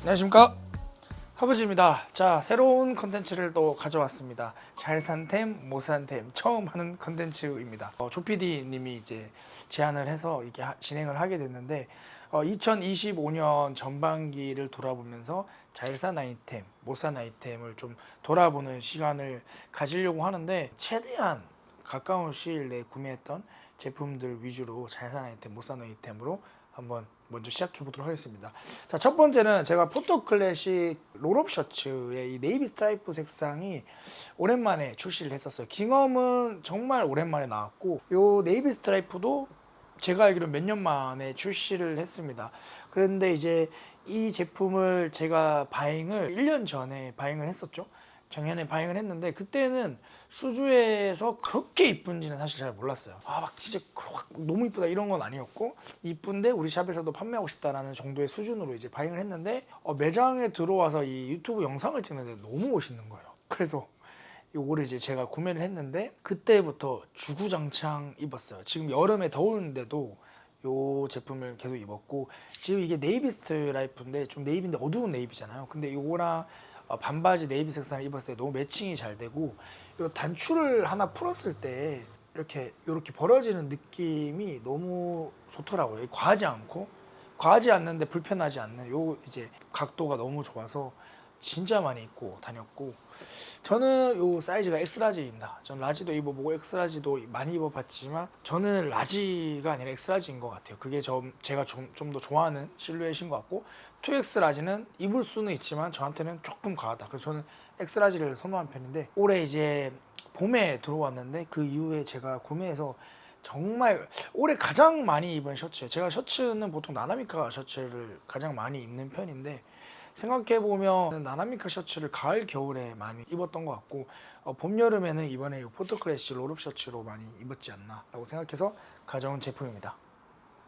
안녕하십니까? 하부지입니다. 자 새로운 컨텐츠를 또 가져왔습니다. 잘 산템 못 산템. 처음 하는 컨텐츠입니다. 어, 조PD님이 이제 제안을 해서 이게 하- 진행을 하게 됐는데 어, 2025년 전반기를 돌아보면서 잘 산 아이템 못 산 아이템을 좀 돌아보는 시간을 가지려고 하는데 최대한 가까운 시일 내에 구매했던 제품들 위주로 잘 산 아이템, 못 산 아이템으로 한번 먼저 시작해 보도록 하겠습니다. 자, 첫 번째는 제가 포토 클래식 롤업 셔츠의 이 네이비 스트라이프 색상이 오랜만에 출시를 했었어요. 킹엄은 정말 오랜만에 나왔고 요 네이비 스트라이프도 제가 알기로 몇 년 만에 출시를 했습니다. 그런데 이제 이 제품을 제가 바잉을 1년 전에 바잉을 했었죠. 작년에 바잉을 했는데 그때는 수주에서 그렇게 이쁜지는 사실 잘 몰랐어요. 아 막 진짜 확 너무 이쁘다 이런 건 아니었고 이쁜데 우리 샵에서도 판매하고 싶다라는 정도의 수준으로 이제 바잉을 했는데 어, 매장에 들어와서 이 유튜브 영상을 찍는데 너무 멋있는 거예요. 그래서 요거를 이제 제가 구매를 했는데 그때부터 주구장창 입었어요. 지금 여름에 더우는데도 요 제품을 계속 입었고 지금 이게 네이비 스트라이프인데 좀 네이비인데 어두운 네이비잖아요. 근데 요거랑 어, 반바지 네이비 색상을 입었을 때 너무 매칭이 잘 되고 요 단추를 하나 풀었을 때 이렇게 이렇게 벌어지는 느낌이 너무 좋더라고요. 과하지 않고 과하지 않는데 불편하지 않는 요 이제 각도가 너무 좋아서 진짜 많이 입고 다녔고 저는 요 사이즈가 엑스라지입니다. 전 라지도 입어보고 엑스라지도 많이 입어봤지만 저는 라지가 아니라 엑스라지인 것 같아요. 그게 좀 제가 좀좀더 좋아하는 실루엣인 것 같고 2X 라지는 입을 수는 있지만 저한테는 조금 과하다. 그래서 저는 엑스라지를 선호한 편인데 올해 이제 봄에 들어왔는데 그 이후에 제가 구매해서 정말 올해 가장 많이 입은 셔츠예요. 제가 셔츠는 보통 나나미카 셔츠를 가장 많이 입는 편인데 생각해 보면 나나미카 셔츠를 가을 겨울에 많이 입었던 것 같고 어, 봄 여름에는 이번에 이 포토클래시 롤업 셔츠로 많이 입었지 않나 라고 생각해서 가져온 제품입니다.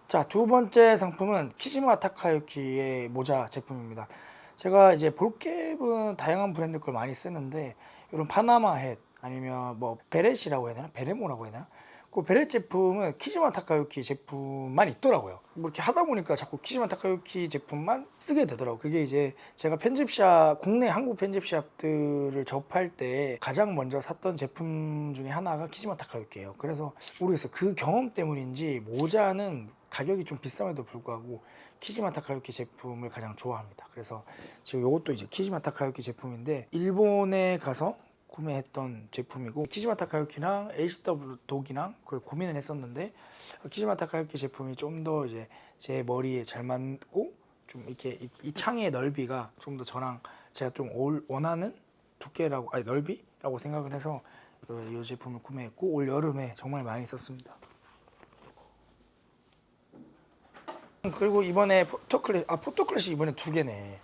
자, 두 번째 상품은 키지마 타카유키의 모자 제품입니다. 제가 이제 볼캡은 다양한 브랜드 걸 많이 쓰는데 이런 파나마 햇 아니면 뭐 베렛이라고 해야 되나? 베레모라고 해야 되나? 그 베렛 제품은 키지마 타카유키 제품만 있더라고요. 뭐 이렇게 하다 보니까 자꾸 키지마 타카유키 제품만 쓰게 되더라고요. 그게 이제 제가 편집샵, 국내 한국 편집샵들을 접할 때 가장 먼저 샀던 제품 중에 하나가 키지마 타카유키예요. 그래서 모르겠어요. 그 경험 때문인지 모자는 가격이 좀 비쌈에도 불구하고 키지마 타카유키 제품을 가장 좋아합니다. 그래서 지금 이것도 이제 키지마 타카유키 제품인데 일본에 가서 구매했던 제품이고 키지마 타카유키랑 HW 독이랑 그걸 고민을 했었는데 키지마 타카유키 제품이 좀 더 이제 제 머리에 잘 맞고 좀 이렇게 이, 이 창의 넓이가 좀 더 저랑 제가 좀 어울- 원하는 두께라고 아니 넓이라고 생각을 해서 이, 이 제품을 구매했고 올 여름에 정말 많이 썼습니다. 그리고 이번에 포토클래식 아 포토클래식 이번에 두 개네.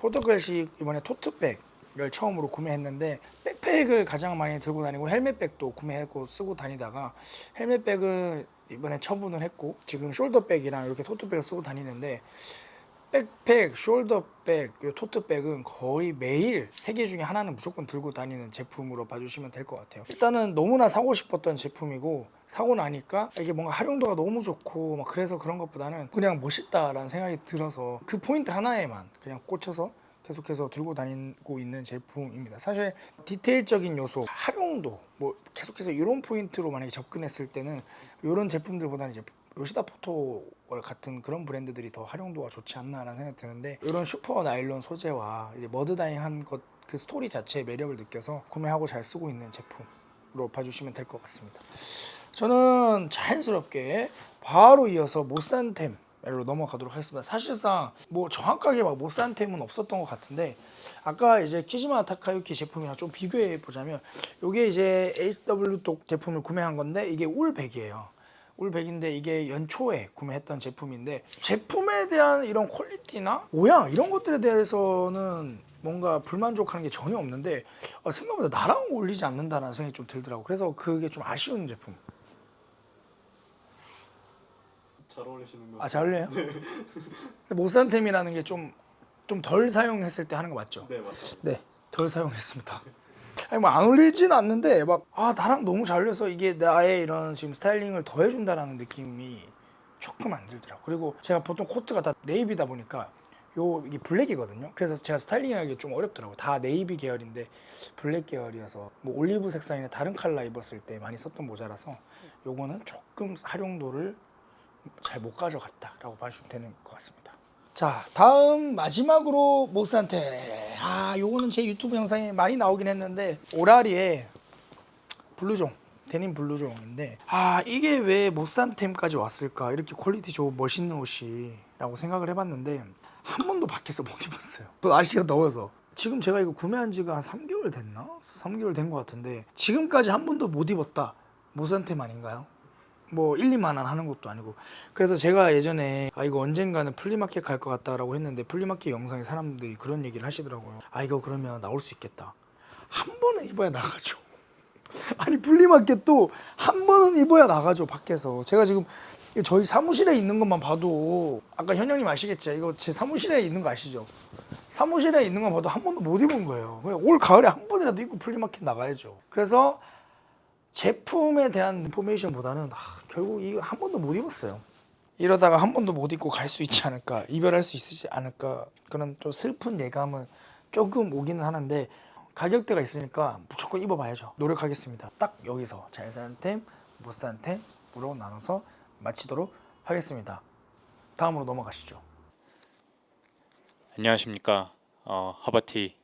포토클래식 이번에 토트백 을 처음으로 구매했는데 백팩을 가장 많이 들고 다니고 헬멧백도 구매했고 쓰고 다니다가 헬멧백은 이번에 처분을 했고 지금 숄더백이랑 이렇게 토트백을 쓰고 다니는데 백팩, 숄더백, 요 토트백은 거의 매일 세 개 중에 하나는 무조건 들고 다니는 제품으로 봐주시면 될 것 같아요. 일단은 너무나 사고 싶었던 제품이고 사고 나니까 이게 뭔가 활용도가 너무 좋고 막 그래서 그런 것보다는 그냥 멋있다라는 생각이 들어서 그 포인트 하나에만 그냥 꽂혀서 계속해서 들고 다니고 있는 제품입니다. 사실 디테일적인 요소, 활용도 뭐 계속해서 이런 포인트로 만약에 접근했을 때는 이런 제품들보다는 이제 요시다 포토 같은 그런 브랜드들이 더 활용도가 좋지 않나라는 생각이 드는데 이런 슈퍼 나일론 소재와 이제 머드다잉한 것 그 스토리 자체의 매력을 느껴서 구매하고 잘 쓰고 있는 제품으로 봐주시면 될 것 같습니다. 저는 자연스럽게 바로 이어서 못산템 로 넘어가도록 하겠습니다. 사실상 뭐 정확하게 막 못 산 템은 없었던 것 같은데 아까 이제 키지마 타카유키 제품이랑 좀 비교해 보자면 이게 이제 HW 독 제품을 구매한 건데 이게 울백이에요. 울백인데 이게 연초에 구매했던 제품인데 제품에 대한 이런 퀄리티나 모양 이런 것들에 대해서는 뭔가 불만족하는 게 전혀 없는데 어, 생각보다 나랑 어울리지 않는다는 생각이 좀 들더라고. 그래서 그게 좀 아쉬운 제품. 잘 어울리시는 거. 아, 잘 어울려요? 모산템이라는 게 좀 좀 덜 사용했을 때 하는 거 맞죠? 네 맞습니다. 네, 덜 사용했습니다. 아니 뭐 안 어울리진 않는데 막 아 나랑 너무 잘 어울려서 이게 나의 이런 지금 스타일링을 더 해준다라는 느낌이 조금 안 들더라고. 그리고 제가 보통 코트가 다 네이비다 보니까 요 이게 블랙이거든요. 그래서 제가 스타일링하기 좀 어렵더라고요. 다 네이비 계열인데 블랙 계열이어서 뭐 올리브 색 상이나 다른 컬러 입었을 때 많이 썼던 모자라서 요거는 조금 활용도를 잘 못 가져갔다라고 봐주시면 되는 것 같습니다. 자 다음 마지막으로 모스한테 아 요거는 제 유튜브 영상에 많이 나오긴 했는데 오라리의 블루종 데님 블루종인데 아 이게 왜 모산템까지 왔을까 이렇게 퀄리티 좋은 멋있는 옷이라고 생각을 해봤는데 한 번도 밖에서 못 입었어요 또 날씨가 더워서 지금 제가 이거 구매한 지가 한 3개월 됐나? 3개월 된 것 같은데 지금까지 한 번도 못 입었다 모산템 아닌가요? 뭐 1, 2만 원 하는 것도 아니고. 그래서 제가 예전에 아 이거 언젠가는 플리마켓 갈 것 같다라고 했는데 플리마켓 영상에 사람들이 그런 얘기를 하시더라고요. 아 이거 그러면 나올 수 있겠다. 한 번은 입어야 나가죠. 아니 플리마켓도 한 번은 입어야 나가죠 밖에서. 제가 지금 저희 사무실에 있는 것만 봐도 아까 현영님 아시겠죠? 이거 제 사무실에 있는 거 아시죠? 사무실에 있는 거 봐도 한 번도 못 입은 거예요. 올 가을에 한 번이라도 입고 플리마켓 나가야죠. 그래서 제품에 대한 인포메이션보다는 아, 결국 이거 한 번도 못 입었어요. 이러다가 한 번도 못 입고 갈 수 있지 않을까 이별할 수 있지 않을까 그런 좀 슬픈 예감은 조금 오기는 하는데 가격대가 있으니까 무조건 입어봐야죠. 노력하겠습니다. 딱 여기서 잘 사는 템 못 사는 템으로 나눠서 마치도록 하겠습니다. 다음으로 넘어가시죠. 안녕하십니까. 어, 하바티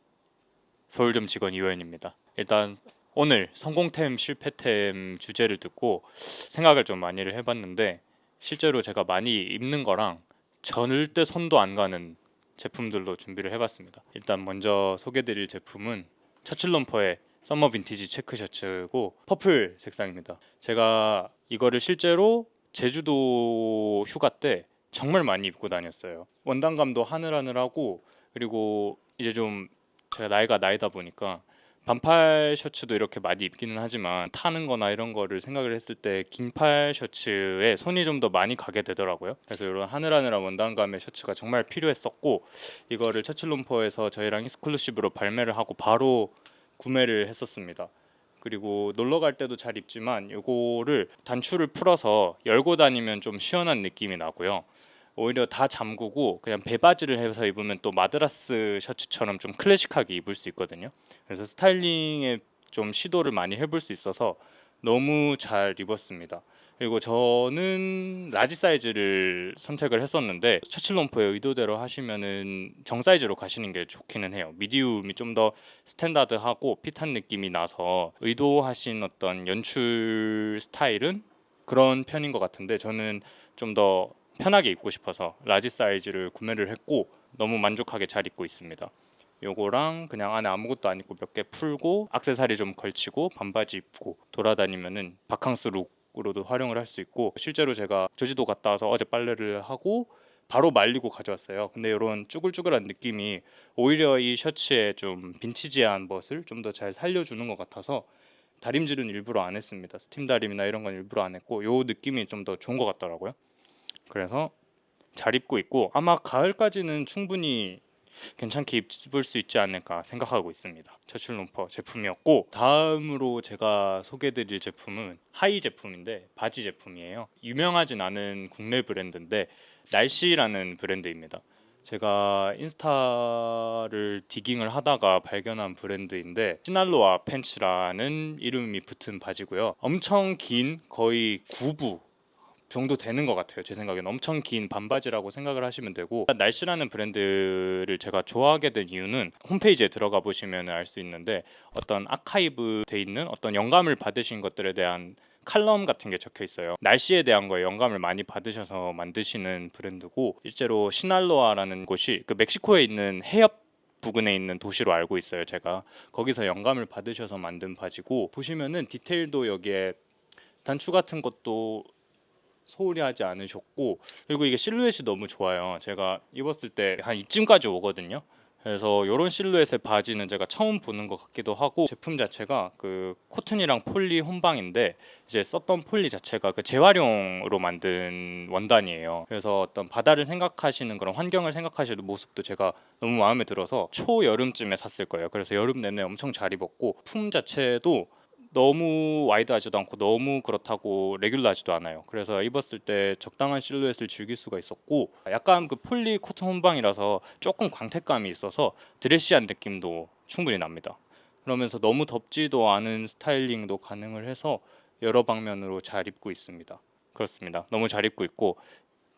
서울점 직원 이호연입니다. 일단 오늘 성공템 실패템 주제를 듣고 생각을 좀 많이를 해봤는데 실제로 제가 많이 입는 거랑 절대 손도 안 가는 제품들로 준비를 해봤습니다. 일단 먼저 소개드릴 제품은 차칠럼퍼의 썸머 빈티지 체크 셔츠고 퍼플 색상입니다. 제가 이거를 실제로 제주도 휴가 때 정말 많이 입고 다녔어요. 원단감도 하늘하늘하고 그리고 이제 좀 제가 나이가 나이다 보니까 반팔 셔츠도 이렇게 많이 입기는 하지만 타는 거나 이런 거를 생각을 했을 때 긴팔 셔츠에 손이 좀 더 많이 가게 되더라고요. 그래서 이런 하늘하늘한 원단감의 셔츠가 정말 필요했었고 이거를 처칠롬퍼에서 저희랑 익스클루시브로 발매를 하고 바로 구매를 했었습니다. 그리고 놀러 갈 때도 잘 입지만 요거를 단추를 풀어서 열고 다니면 좀 시원한 느낌이 나고요. 오히려 다 잠그고 그냥 배바지를 해서 입으면 또 마드라스 셔츠처럼 좀 클래식하게 입을 수 있거든요. 그래서 스타일링에 좀 시도를 많이 해볼 수 있어서 너무 잘 입었습니다. 그리고 저는 라지 사이즈를 선택을 했었는데 처칠롬프의 의도대로 하시면은 정 사이즈로 가시는 게 좋기는 해요. 미디움이 좀 더 스탠다드하고 핏한 느낌이 나서 의도하신 어떤 연출 스타일은 그런 편인 것 같은데 저는 좀더 편하게 입고 싶어서 라지 사이즈를 구매를 했고 너무 만족하게 잘 입고 있습니다. 요거랑 그냥 안에 아무것도 안 입고 몇 개 풀고 악세사리 좀 걸치고 반바지 입고 돌아다니면은 바캉스 룩으로도 활용을 할 수 있고 실제로 제가 제주도 갔다 와서 어제 빨래를 하고 바로 말리고 가져왔어요. 근데 이런 쭈글쭈글한 느낌이 오히려 이 셔츠의 좀 빈티지한 멋을 좀 더 잘 살려주는 것 같아서 다림질은 일부러 안 했습니다. 스팀 다림이나 이런 건 일부러 안 했고 요 느낌이 좀 더 좋은 것 같더라고요. 그래서 잘 입고 있고 아마 가을까지는 충분히 괜찮게 입을 수 있지 않을까 생각하고 있습니다. 처칠롬퍼 제품이었고 다음으로 제가 소개드릴 제품은 하이 제품인데 바지 제품이에요. 유명하진 않은 국내 브랜드인데 날씨라는 브랜드입니다. 제가 인스타를 디깅을 하다가 발견한 브랜드인데 시날로아 팬츠라는 이름이 붙은 바지고요. 엄청 긴 거의 구부 정도 되는 것 같아요. 제 생각에는 엄청 긴 반바지라고 생각을 하시면 되고 날씨라는 브랜드를 제가 좋아하게 된 이유는 홈페이지에 들어가 보시면 알 수 있는데 어떤 아카이브 돼 있는 어떤 영감을 받으신 것들에 대한 칼럼 같은 게 적혀 있어요. 날씨에 대한 거에 영감을 많이 받으셔서 만드시는 브랜드고 실제로 시날로아라는 곳이 그 멕시코에 있는 해협 부근에 있는 도시로 알고 있어요. 제가 거기서 영감을 받으셔서 만든 바지고 보시면은 디테일도 여기에 단추 같은 것도 소홀히 하지 않으셨고 그리고 이게 실루엣이 너무 좋아요. 제가 입었을 때 한 이쯤까지 오거든요. 그래서 이런 실루엣의 바지는 제가 처음 보는 것 같기도 하고 제품 자체가 그 코튼이랑 폴리 혼방인데 이제 썼던 폴리 자체가 그 재활용으로 만든 원단이에요. 그래서 어떤 바다를 생각하시는 그런 환경을 생각하시는 모습도 제가 너무 마음에 들어서 초 여름쯤에 샀을 거예요. 그래서 여름 내내 엄청 잘 입었고 품 자체도 너무 와이드하지도 않고 너무 그렇다고 레귤러하지도 않아요. 그래서 입었을 때 적당한 실루엣을 즐길 수가 있었고 약간 그 폴리 코튼 혼방이라서 조금 광택감이 있어서 드레시한 느낌도 충분히 납니다. 그러면서 너무 덥지도 않은 스타일링도 가능을 해서 여러 방면으로 잘 입고 있습니다. 그렇습니다. 너무 잘 입고 있고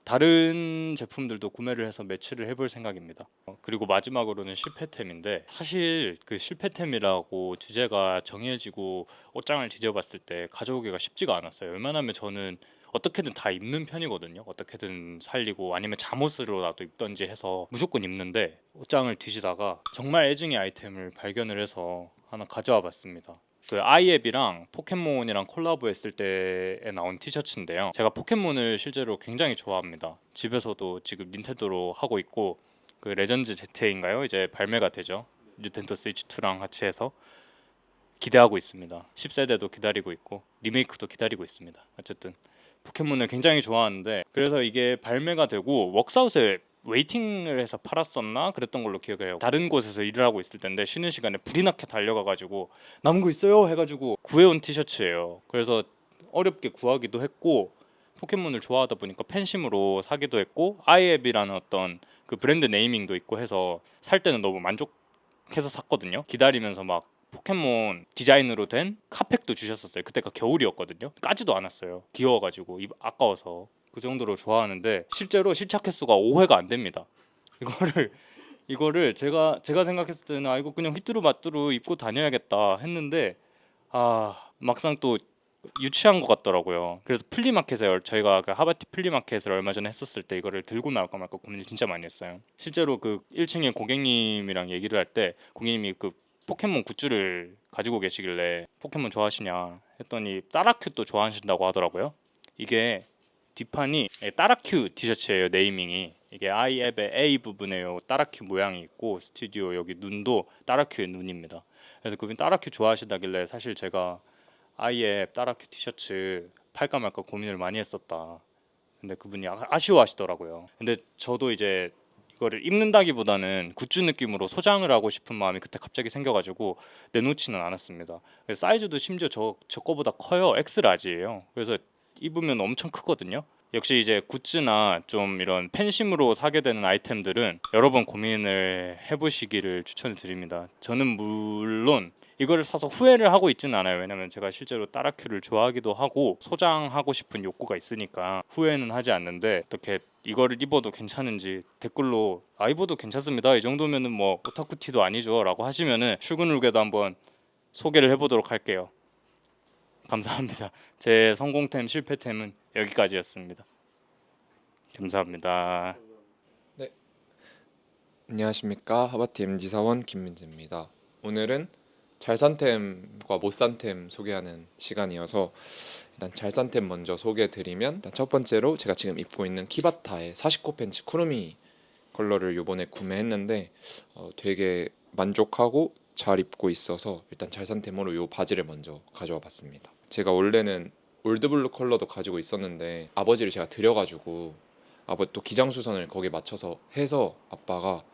다른 제품들도 구매를 해서 매치를 해볼 생각입니다. 어, 그리고 마지막으로는 실패템인데 사실 그 실패템이라고 주제가 정해지고 옷장을 뒤져봤을 때 가져오기가 쉽지가 않았어요. 웬만하면 저는 어떻게든 다 입는 편이거든요. 어떻게든 살리고 아니면 잠옷으로라도 입던지 해서 무조건 입는데 옷장을 뒤지다가 정말 애증의 아이템을 발견을 해서 하나 가져와 봤습니다. 그 아이앱이랑 포켓몬이랑 콜라보했을 때에 나온 티셔츠인데요. 제가 포켓몬을 실제로 굉장히 좋아합니다. 집에서도 지금 닌텐도로 하고 있고 그 레전드 ZA인가요? 이제 발매가 되죠. 닌텐도 스위치 2랑 같이 해서 기대하고 있습니다. 10세대도 기다리고 있고 리메이크도 기다리고 있습니다. 어쨌든 포켓몬을 굉장히 좋아하는데 그래서 이게 발매가 되고 웍스아웃에 웨이팅을 해서 팔았었나 그랬던 걸로 기억을 해요. 다른 곳에서 일을 하고 있을 텐데 쉬는 시간에 불이 나게 달려가가지고 남은 거 있어요 해가지고 구해온 티셔츠예요. 그래서 어렵게 구하기도 했고 포켓몬을 좋아하다 보니까 팬심으로 사기도 했고 아이앱이라는 어떤 그 브랜드 네이밍도 있고 해서 살 때는 너무 만족해서 샀거든요. 기다리면서 막 포켓몬 디자인으로 된 카팩도 주셨었어요. 그때가 겨울이었거든요. 까지도 않았어요. 귀여워가지고 입 아까워서 그 정도로 좋아하는데 실제로 실착 횟수가 5회가 안 됩니다. 이거를 이거를 제가 제가 생각했을 때는 아 이거 그냥 휘뚜루 마뚜루 입고 다녀야겠다 했는데 아 막상 또 유치한 것 같더라고요. 그래서 플리마켓에 얼- 저희가 그 하바티 플리마켓을 얼마 전에 했었을 때 이거를 들고 나올까 말까 고민을 진짜 많이 했어요. 실제로 그 1층에 고객님이랑 얘기를 할 때 고객님이 그 포켓몬 굿즈를 가지고 계시길래 포켓몬 좋아하시냐 했더니 따라큐도 좋아하신다고 하더라고요. 이게 뒷판이 예, 따라큐 티셔츠예요 네이밍이 이게 아이앱의 A 부분에 요 따라큐 모양이 있고 스튜디오 여기 눈도 따라큐의 눈입니다. 그래서 그분 따라큐 좋아하시다길래 사실 제가 아이앱 따라큐 티셔츠 팔까 말까 고민을 많이 했었다. 근데 그분이 아- 아쉬워하시더라고요. 근데 저도 이제 이거를 입는다기보다는 굿즈 느낌으로 소장을 하고 싶은 마음이 그때 갑자기 생겨가지고 내놓지는 않았습니다. 사이즈도 심지어 저, 저 거보다 커요. X 라지예요. 그래서 입으면 엄청 크거든요. 역시 이제 굿즈나 좀 이런 팬심으로 사게 되는 아이템들은 여러 번 고민을 해보시기를 추천을 드립니다. 저는 물론 이거를 사서 후회를 하고 있지는 않아요. 왜냐면 제가 실제로 따라큐를 좋아하기도 하고 소장하고 싶은 욕구가 있으니까 후회는 하지 않는데 어떻게 이거를 입어도 괜찮은지 댓글로 아 입어도 괜찮습니다. 이 정도면은 뭐 오타쿠 티도 아니죠라고 하시면은 출근 룩에도 한번 소개를 해보도록 할게요. 감사합니다. 제 성공템 실패템은 여기까지였습니다. 감사합니다. 안녕하십니까 하바티 MG 사원 김민재입니다. 오늘은 잘산템과 못산템 소개하는 시간이어서 일단 잘산템 먼저 소개해드리면 일단 첫 번째로 제가 지금 입고 있는 키바타의 49 팬츠 쿠루미 컬러를 요번에 구매했는데 어, 되게 만족하고 잘 입고 있어서 일단 잘산템으로 요 바지를 먼저 가져와 봤습니다. 제가 원래는 올드블루 컬러도 가지고 있었는데 아버지를 제가 드려가지고 아버 또 기장수선을 거기에 맞춰서 해서 아빠가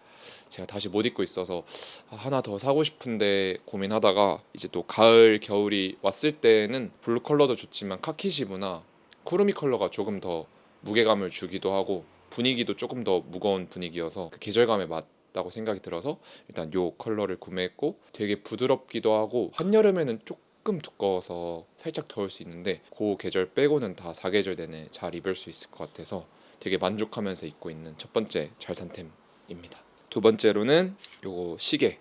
제가 다시 못 입고 있어서 아, 하나 더 사고 싶은데 고민하다가 이제 또 가을 겨울이 왔을 때는 블루 컬러도 좋지만 카키시브나 쿠루미 컬러가 조금 더 무게감을 주기도 하고 분위기도 조금 더 무거운 분위기여서 그 계절감에 맞다고 생각이 들어서 일단 요 컬러를 구매했고 되게 부드럽기도 하고 한여름에는 조금 두꺼워서 살짝 더울 수 있는데 그 계절 빼고는 다 사계절 내내 잘 입을 수 있을 것 같아서 되게 만족하면서 입고 있는 첫 번째 잘 산템입니다. 두 번째로는 요거 시계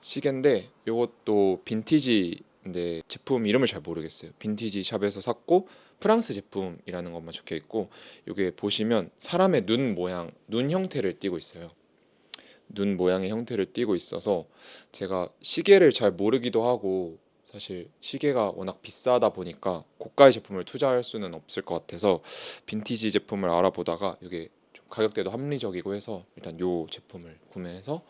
시계인데 요것도 빈티지인데 제품 이름을 잘 모르겠어요. 빈티지 샵에서 샀고 프랑스 제품이라는 것만 적혀 있고 요게 보시면 사람의 눈 모양, 눈 형태를 띠고 있어요. 눈 모양의 형태를 띠고 있어서 제가 시계를 잘 모르기도 하고 사실 시계가 워낙 비싸다 보니까 고가의 제품을 투자할 수는 없을 것 같아서 빈티지 제품을 알아보다가 이게 좀 가격대도 합리적이고 해서 일단 요 제품을 구매해서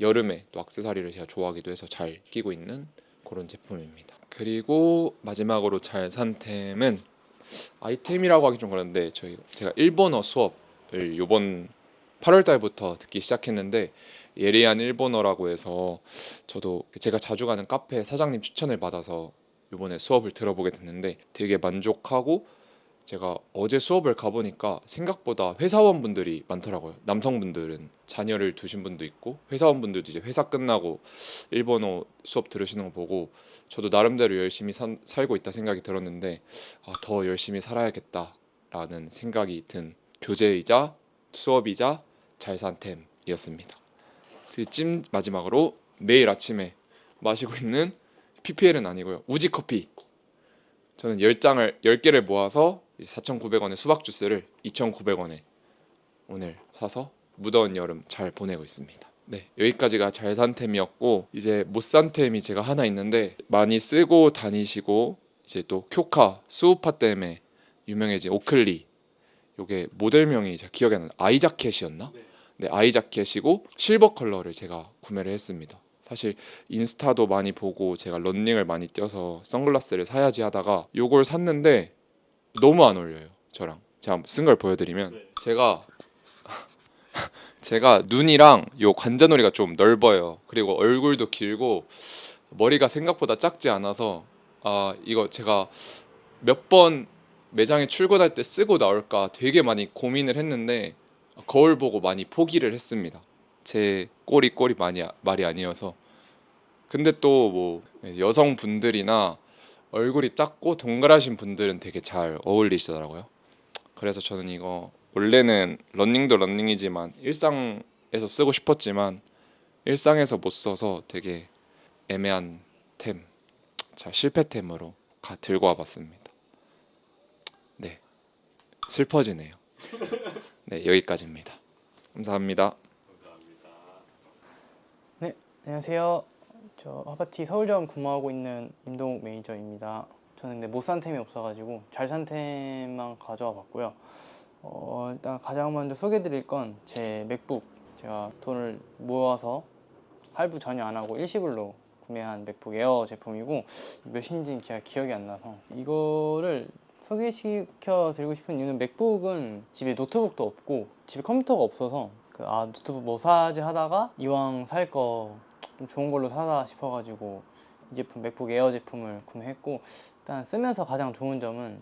여름에 또 액세서리를 제가 좋아하기도 해서 잘 끼고 있는 그런 제품입니다. 그리고 마지막으로 잘 산 템은 아이템이라고 하기 좀 그런데 저희 제가 일본어 수업을 요번 8월 달부터 듣기 시작했는데 예리한 일본어라고 해서 저도 제가 자주 가는 카페 사장님 추천을 받아서 이번에 수업을 들어보게 됐는데 되게 만족하고 제가 어제 수업을 가보니까 생각보다 회사원분들이 많더라고요. 남성분들은 자녀를 두신 분도 있고 회사원분들도 이제 회사 끝나고 일본어 수업 들으시는 거 보고 저도 나름대로 열심히 산- 살고 있다 생각이 들었는데 아, 더 열심히 살아야겠다라는 생각이 든 교재이자 수업이자 잘 산 템이었습니다. 찜 마지막으로 매일 아침에 마시고 있는 PPL은 아니고요. 우지 커피. 저는 10장을 10개를 모아서 4,900원의 수박 주스를 2,900원에 오늘 사서 무더운 여름 잘 보내고 있습니다. 네, 여기까지가 잘 산 템이었고 이제 못 산 템이 제가 하나 있는데 많이 쓰고 다니시고 이제 또 쿄카 수우파 때문에 유명해진 오클리 요게 모델명이 제가 나요. 아이자켓이었나? 네, 아이 자켓이고 실버 컬러를 제가 구매를 했습니다. 사실 인스타도 많이 보고 제가 런닝을 많이 뛰어서 선글라스를 사야지 하다가 요걸 샀는데 너무 안 어울려요 저랑 제가 쓴 걸 보여드리면 네. 제가 제가 눈이랑 요 관자놀이가 좀 넓어요 그리고 얼굴도 길고 머리가 생각보다 작지 않아서 아 이거 제가 몇 번 매장에 출근할 때 쓰고 나올까 되게 많이 고민을 했는데 거울 보고 많이 포기를 했습니다 제 꼬리 꼬리 많이 말이 아니어서 근데 또 뭐 여성분들이나 얼굴이 작고 동그라신 분들은 되게 잘 어울리시더라고요. 그래서 저는 이거 원래는 런닝도 런닝이지만 일상에서 쓰고 싶었지만 일상에서 못 써서 되게 애매한 템, 자 실패템으로 가 들고 와봤습니다. 네, 슬퍼지네요. 네 여기까지입니다. 감사합니다. 네, 안녕하세요. 저 하바티 서울점 근무하고 있는 임동욱 매니저입니다. 저는 근데 못 산 템이 없어가지고 잘 산 템만 가져와 봤고요. 어, 일단 가장 먼저 소개드릴 건 제 맥북. 제가 돈을 모아서 할부 전혀 안 하고 일시불로 구매한 맥북 에어 제품이고 몇인지 제가 기억이 안 나서 이거를 소개시켜 드리고 싶은 이유는 맥북은 집에 노트북도 없고 집에 컴퓨터가 없어서 그 아 노트북 뭐 사지 하다가 이왕 살 거 좀 좋은 걸로 사다 싶어가지고 이 제품 맥북 에어 제품을 구매했고 일단 쓰면서 가장 좋은 점은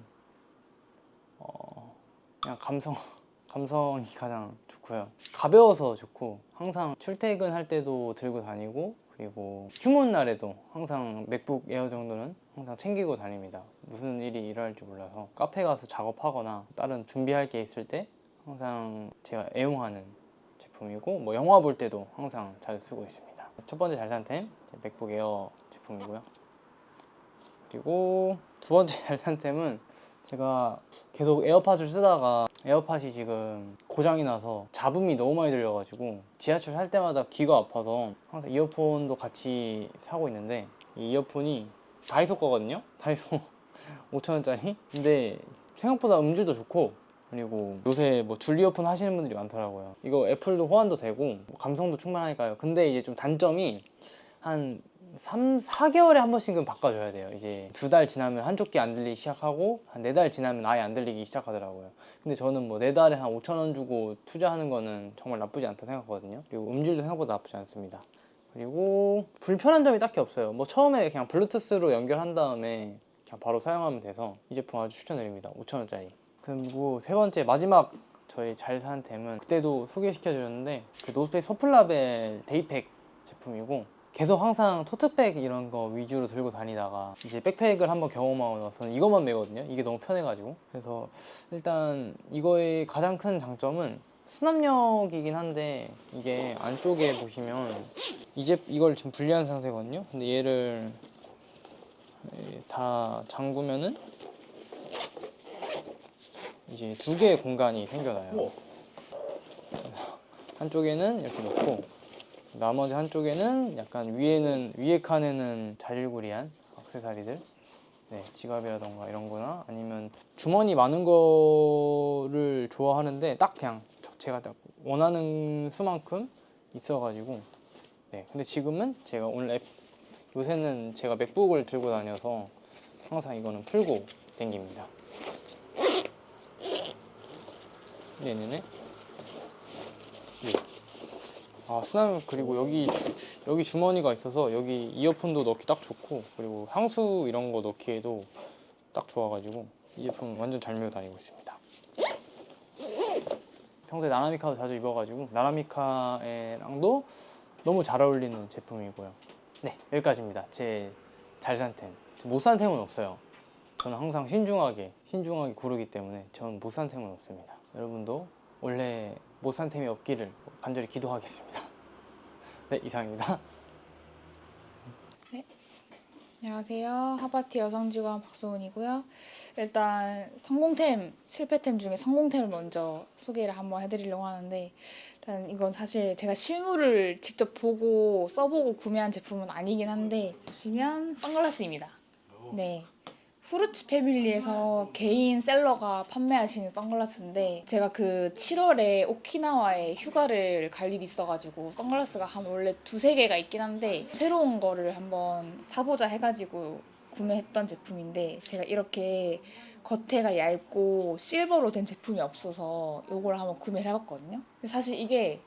어 그냥 감성 감성이 가장 좋고요. 가벼워서 좋고 항상 출퇴근할 때도 들고 다니고 그리고 휴문 날에도 항상 맥북 에어 정도는 항상 챙기고 다닙니다 무슨 일이 일어날지 몰라서 카페 가서 작업하거나 다른 준비할 게 있을 때 항상 제가 애용하는 제품이고 뭐 영화 볼 때도 항상 잘 쓰고 있습니다. 첫 번째 잘산템 맥북 에어 제품이고요. 그리고 두 번째 잘산 템은 제가 계속 에어팟을 쓰다가 에어팟이 지금 고장이 나서 잡음이 너무 많이 들려가지고 지하철 살 때마다 귀가 아파서 항상 이어폰도 같이 사고 있는데 이 이어폰이 다이소 거거든요. 다이소 5천원짜리. 근데 생각보다 음질도 좋고 그리고 요새 뭐줄 이어폰 하시는 분들이 많더라고요. 이거 애플도 호환도 되고 뭐 감성도 충분하니까요. 근데 이제 좀 단점이 한 3, 4개월에 한 번씩은 바꿔줘야 돼요. 이제 두 달 지나면 한쪽 귀 안 들리기 시작하고 한 네 달 지나면 아예 안 들리기 시작하더라고요. 근데 저는 뭐 네 달에 한 5천 원 주고 투자하는 거는 정말 나쁘지 않다 생각하거든요. 그리고 음질도 생각보다 나쁘지 않습니다. 그리고 불편한 점이 딱히 없어요. 뭐 처음에 그냥 블루투스로 연결한 다음에 그냥 바로 사용하면 돼서 이 제품 아주 추천드립니다. 5천 원짜리. 그리고 세 번째 마지막 저희 잘산 템은 그때도 소개시켜 드렸는데 그 노스페이스 퍼플라벨 데이팩 제품이고 계속 항상 토트백 이런 거 위주로 들고 다니다가 이제 백팩을 한번 경험하고 나서는 이것만 메거든요. 이게 너무 편해가지고 그래서 일단 이거의 가장 큰 장점은 수납력이긴 한데 이게 안쪽에 보시면 이제 이걸 지금 분리한 상태거든요. 근데 얘를 다 잠그면은 이제 두 개의 공간이 생겨나요. 한쪽에는 이렇게 놓고 나머지 한쪽에는 약간 위에는 위에 칸에는 자질구리한 액세서리들, 네 지갑이라던가 이런 거나 아니면 주머니 많은 거를 좋아하는데 딱 그냥 제가 딱 원하는 수만큼 있어가지고 네 근데 지금은 제가 오늘 앱 요새는 제가 맥북을 들고 다녀서 항상 이거는 풀고 댕깁니다. 네네네. 네. 아 수납 그리고 여기 주, 여기 주머니가 있어서 여기 이어폰도 넣기 딱 좋고 그리고 향수 이런 거 넣기에도 딱 좋아가지고 이 제품 완전 잘 메고 다니고 있습니다. 평소에 나라미카도 자주 입어가지고 나라미카랑도 너무 잘 어울리는 제품이고요. 네 여기까지입니다. 제 잘산 템. 못산 템은 없어요. 저는 항상 신중하게 신중하게 고르기 때문에 전 못산 템은 없습니다. 여러분도 원래 못 산 템이 없기를 간절히 기도하겠습니다. 네 이상입니다. 안녕하세요. 하바티 여성직원 박소은이고요. 일단 성공템, 실패템 중에 성공템을 먼저 소개를 한번 해드리려고 하는데 일단 이건 사실 제가 실물을 직접 보고 써보고 구매한 제품은 아니긴 한데 보시면 선글라스입니다. 네. 후르츠 패밀리에서 개인 셀러가 판매하시는 선글라스인데 제가 그 7월에 오키나와에 휴가를 갈 일이 있어가지고 선글라스가 한 원래 두세 개가 있긴 한데 새로운 거를 한번 사보자 해가지고 구매했던 제품인데 제가 이렇게 겉에가 얇고 실버로 된 제품이 없어서 이걸 한번 구매를 해봤거든요. 근데 사실 이게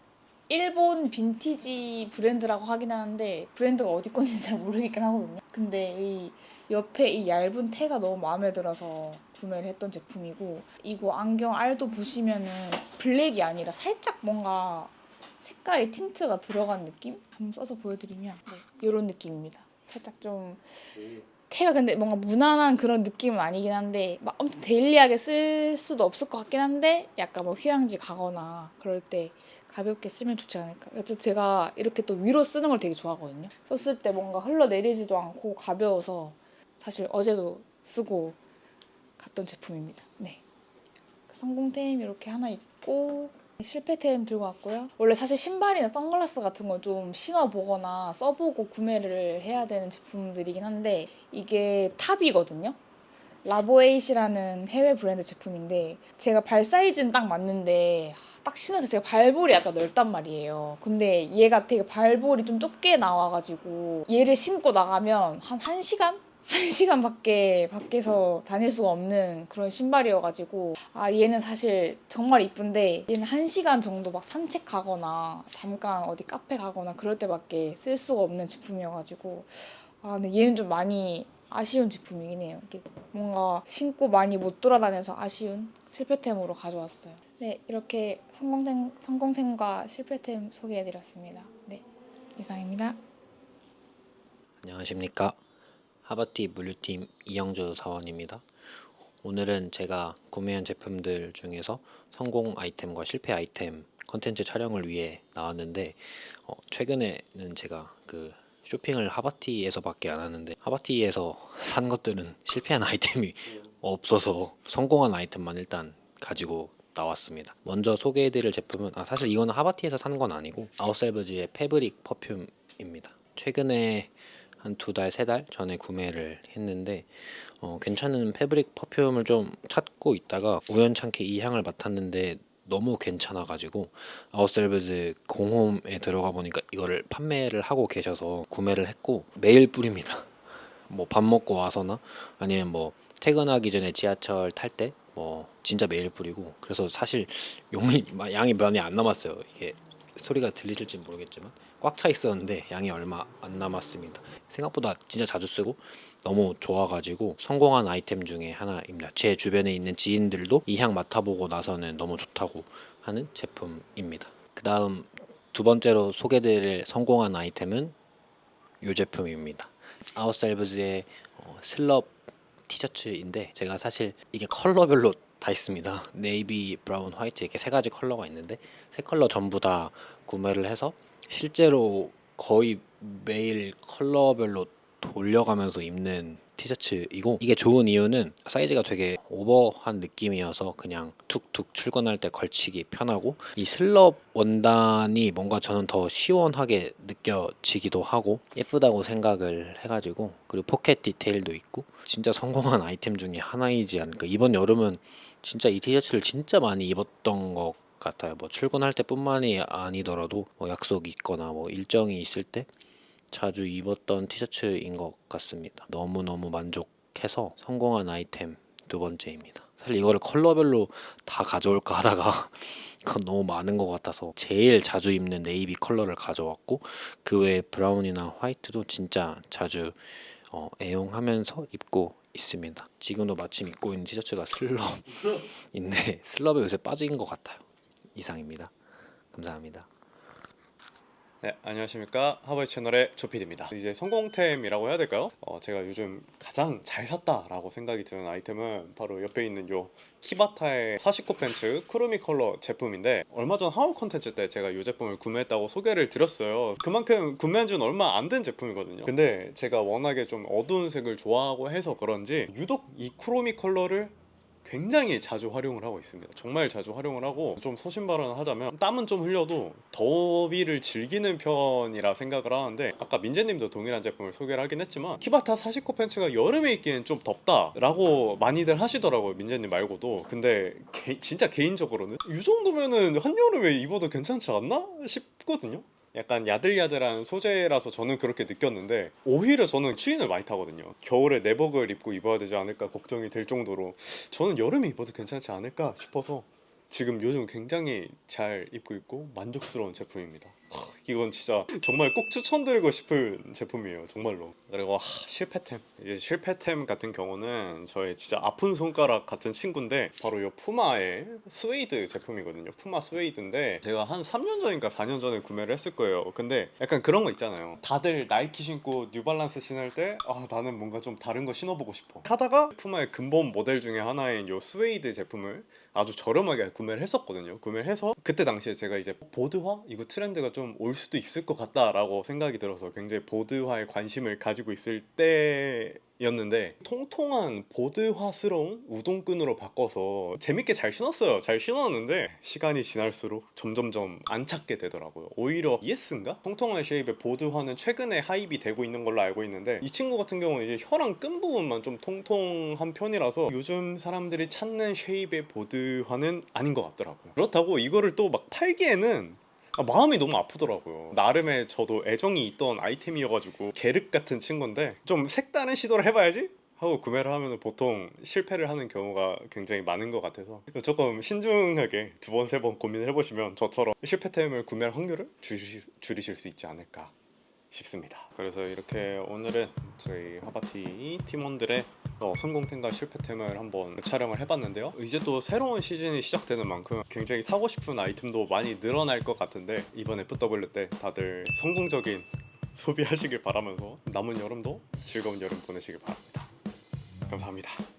일본 빈티지 브랜드라고 하긴 하는데 브랜드가 어디 건지 잘 모르겠긴 하거든요. 근데 이 옆에 이 얇은 테가 너무 마음에 들어서 구매를 했던 제품이고 이거 안경 알도 보시면은 블랙이 아니라 살짝 뭔가 색깔이 틴트가 들어간 느낌? 한번 써서 보여드리면 네, 이런 느낌입니다. 살짝 좀 테가 근데 뭔가 무난한 그런 느낌은 아니긴 한데 막 엄청 데일리하게 쓸 수도 없을 것 같긴 한데 약간 뭐 휴양지 가거나 그럴 때 가볍게 쓰면 좋지 않을까. 또 제가 이렇게 또 위로 쓰는 걸 되게 좋아하거든요. 썼을 때 뭔가 흘러내리지도 않고 가벼워서 사실 어제도 쓰고 갔던 제품입니다. 네. 성공템 이렇게 하나 있고 실패템 들고 왔고요. 원래 사실 신발이나 선글라스 같은 건 좀 신어보거나 써보고 구매를 해야 되는 제품들이긴 한데 이게 탑이거든요. 라보에이시라는 해외 브랜드 제품인데 제가 발 사이즈는 딱 맞는데 딱 신어서 제가 발볼이 약간 넓단 말이에요. 근데 얘가 되게 발볼이 좀 좁게 나와가지고 얘를 신고 나가면 한 1시간? 한 시간밖에 밖에서 다닐 수가 없는 그런 신발이어가지고 아 얘는 사실 정말 이쁜데 얘는 한 시간 정도 막 산책하거나 잠깐 어디 카페 가거나 그럴 때밖에 쓸 수가 없는 제품이어가지고 아 근데 얘는 좀 많이 아쉬운 제품이긴 해요. 뭔가 신고 많이 못 돌아다녀서 아쉬운 실패템으로 가져왔어요. 네 이렇게 성공템 성공템과 실패템 소개해드렸습니다. 네 이상입니다. 안녕하십니까 하바티 물류팀 이영주 사원입니다. 오늘은 제가 구매한 제품들 중에서 성공 아이템과 실패 아이템 컨텐츠 촬영을 위해 나왔는데 어, 최근에는 제가 그 쇼핑을 하바티에서밖에 안 하는데 하바티에서 산 것들은 실패한 아이템이 없어서 성공한 아이템만 일단 가지고 나왔습니다. 먼저 소개해드릴 제품은 아 사실 이거는 하바티에서 산 건 아니고 아웃셀버즈의 패브릭 퍼퓸입니다. 최근에 한 두 달, 세 달 전에 구매를 했는데 어, 괜찮은 패브릭 퍼퓸을 좀 찾고 있다가 우연찮게 이 향을 맡았는데 너무 괜찮아가지고 아웃셀브즈 공홈에 들어가 보니까 이거를 판매를 하고 계셔서 구매를 했고 매일 뿌립니다. 뭐 밥 먹고 와서나 아니면 뭐 퇴근하기 전에 지하철 탈 때 뭐 진짜 매일 뿌리고 그래서 사실 용이 양이 많이 안 남았어요. 이게 소리가 들리실지 모르겠지만 꽉 차 있었는데 양이 얼마 안 남았습니다. 생각보다 진짜 자주 쓰고 너무 좋아가지고 성공한 아이템 중에 하나입니다. 제 주변에 있는 지인들도 이 향 맡아보고 나서는 너무 좋다고 하는 제품입니다. 그 다음 두 번째로 소개드릴 성공한 아이템은 이 제품입니다. 아웃셀브즈의 어, 슬럽 티셔츠인데 제가 사실 이게 컬러별로 다 있습니다. 네이비, 브라운, 화이트 이렇게 세 가지 컬러가 있는데 세 컬러 전부 다 구매를 해서 실제로 거의 매일 컬러별로 돌려가면서 입는 티셔츠이고 이게 좋은 이유는 사이즈가 되게 오버한 느낌이어서 그냥 툭툭 출근할 때 걸치기 편하고 이 슬럽 원단이 뭔가 저는 더 시원하게 느껴지기도 하고 예쁘다고 생각을 해가지고 그리고 포켓 디테일도 있고 진짜 성공한 아이템 중에 하나이지 않을까. 이번 여름은 진짜 이 티셔츠를 진짜 많이 입었던 것 같아요. 뭐 출근할 때뿐만이 아니더라도 뭐 약속이 있거나 뭐 일정이 있을 때 자주 입었던 티셔츠인 것 같습니다. 너무너무 만족해서 성공한 아이템 두 번째입니다. 사실 이거를 컬러별로 다 가져올까 하다가 그건 너무 많은 것 같아서 제일 자주 입는 네이비 컬러를 가져왔고 그 외에 브라운이나 화이트도 진짜 자주 어, 애용하면서 입고 있습니다. 지금도 마침 입고 있는 티셔츠가 슬럽인데 슬럽에 요새 빠진 것 같아요. 이상입니다. 감사합니다. 네, 안녕하십니까 하버지 채널의 조피디입니다. 이제 성공템이라고 해야 될까요? 어, 제가 요즘 가장 잘 샀다라고 생각이 드는 아이템은 바로 옆에 있는 요 키바타의 49 팬츠 크루미 컬러 제품인데 얼마 전 하울 콘텐츠 때 제가 이 제품을 구매했다고 소개를 드렸어요. 그만큼 구매한 지는 얼마 안 된 제품이거든요. 근데 제가 워낙에 좀 어두운 색을 좋아하고 해서 그런지 유독 이 크로미 컬러를 굉장히 자주 활용을 하고 있습니다. 정말 자주 활용을 하고 좀 소신발언을 하자면 땀은 좀 흘려도 더위를 즐기는 편이라 생각을 하는데 아까 민재님도 동일한 제품을 소개를 하긴 했지만 키바타 49 팬츠가 여름에 입기엔 좀 덥다라고 많이들 하시더라고요 민재님 말고도 근데 개- 진짜 개인적으로는 이 정도면은 한여름에 입어도 괜찮지 않나 싶거든요. 약간 야들야들한 소재라서 저는 그렇게 느꼈는데 오히려 저는 추인을 많이 타거든요. 겨울에 내복을 입고 입어야 되지 않을까 걱정이 될 정도로 저는 여름에 입어도 괜찮지 않을까 싶어서 지금 요즘 굉장히 잘 입고 있고 만족스러운 제품입니다. 하, 이건 진짜 정말 꼭 추천드리고 싶은 제품이에요, 정말로. 그리고 하, 실패템. 이제 실패템 같은 경우는 저의 진짜 아픈 손가락 같은 친구인데 바로 이 푸마의 스웨이드 제품이거든요. 푸마 스웨이드인데 제가 한 3년 전인가 4년 전에 구매를 했을 거예요. 근데 약간 그런 거 있잖아요. 다들 나이키 신고 뉴발란스 신을 때 아, 나는 뭔가 좀 다른 거 신어보고 싶어. 하다가 푸마의 근본 모델 중에 하나인 이 스웨이드 제품을 아주 저렴하게 구매를 했었거든요. 구매를 해서 그때 당시에 제가 이제 보드화 이거 트렌드가 좀 올 수도 있을 것 같다라고 생각이 들어서 굉장히 보드화에 관심을 가지고 있을 때였는데 통통한 보드화스러운 우동끈으로 바꿔서 재밌게 잘 신었어요. 잘 신었는데 시간이 지날수록 점점점 안 찾게 되더라고요. 오히려 ES인가? 통통한 쉐입의 보드화는 최근에 하입이 되고 있는 걸로 알고 있는데 이 친구 같은 경우는 이제 혀랑 끈 부분만 좀 통통한 편이라서 요즘 사람들이 찾는 쉐입의 보드화는 아닌 것 같더라고요. 그렇다고 이거를 또 막 팔기에는 아, 마음이 너무 아프더라고요. 나름의 저도 애정이 있던 아이템이어가지고 계륵 같은 친구인데 좀 색다른 시도를 해봐야지 하고 구매를 하면 보통 실패를 하는 경우가 굉장히 많은 것 같아서 조금 신중하게 두 번 세 번 고민을 해보시면 저처럼 실패템을 구매할 확률을 줄이실, 줄이실 수 있지 않을까 싶습니다. 그래서 이렇게 오늘은 저희 하바티 팀원들의 어, 성공템과 실패템을 한번 촬영을 해봤는데요. 이제 또 새로운 시즌이 시작되는 만큼 굉장히 사고 싶은 아이템도 많이 늘어날 것 같은데 이번 FW 때 다들 성공적인 소비하시길 바라면서 남은 여름도 즐거운 여름 보내시길 바랍니다. 감사합니다.